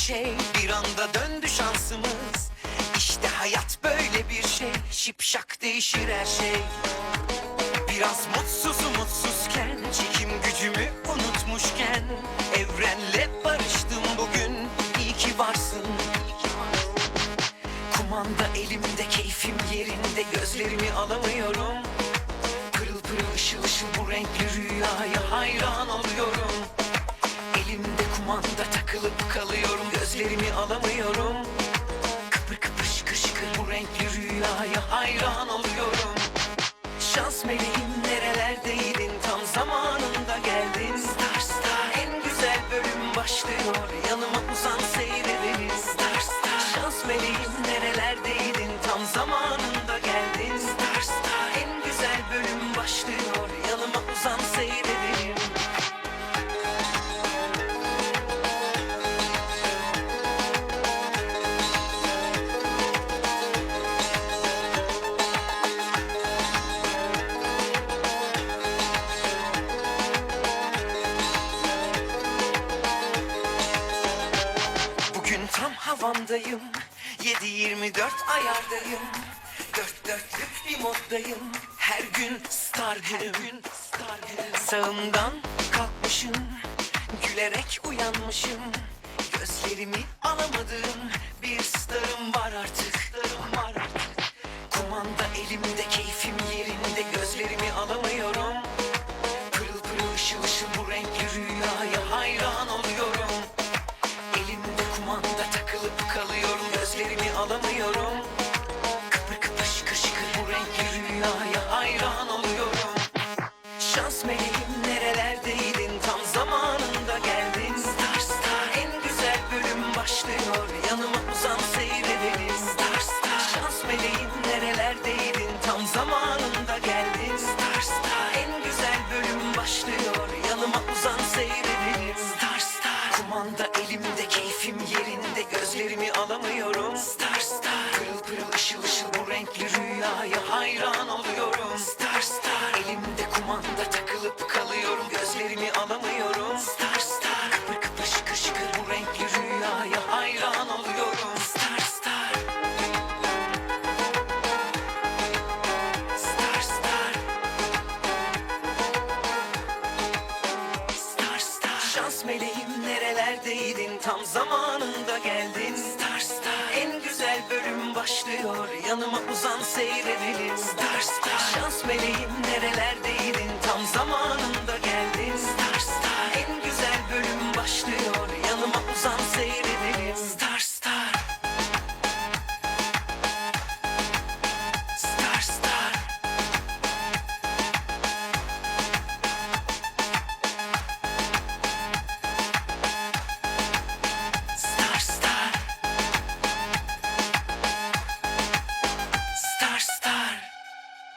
şey. Bir anda döndü şansımız. İşte hayat böyle bir şey. Şipşak değişir her şey. Biraz mutsuzum mutsuzken Çekim gücümü unutmuşken Evrenle barıştım bugün. İyi ki varsın. Kumanda elimde keyfim yerinde Gözlerimi alamıyorum. Pırıl pırıl ışıl ışıl bu renkli rüyaya hayran Kumanda takılıp kalıyorum Gözlerimi alamıyorum. Kıpır kıpır şıkır şıkır bu renkli rüyaya hayran oluyorum. Şans meleğim nerelerdeydin? Tam zamanında geldin. Star Star en güzel bölüm başlıyor. Yanıma Havamdayım 7-24 ayardayım. Dört dörtlük bir moddayım. Her gün star günüm star günüm Sağımdan kalkmışım. Gülerek uyanmışım. Gözlerimi alamadığım Bir starım var artık. Starım var artık. Kumanda elimde keyfim yerinde. Gözlerimi alamıyorum. Pırıl pırıl ışıl ışıl bu renkli rüyaya alamıyorum. Kıpır kıpır şıkır şıkır bu renkli rüyaya hayran oluyorum. Şans meleğim nerelerdeydin? Tam zamanında geldin. Star Star en güzel bölüm başlıyor. Yanıma uzan seyredelim Star Star. Şans meleğim nerelerdeydin? Tam zamanında geldin. Star Star en güzel bölüm başlıyor. Yanıma uzan seyredelim Star Star. Kumanda elimde keyfim yerinde. Gözlerimi alamıyorum nerelerdeydin tam zamanında geldin. Star Star. En güzel bölüm başlıyor yanıma uzan seyredelim Star Star. Şans meleğim zamanında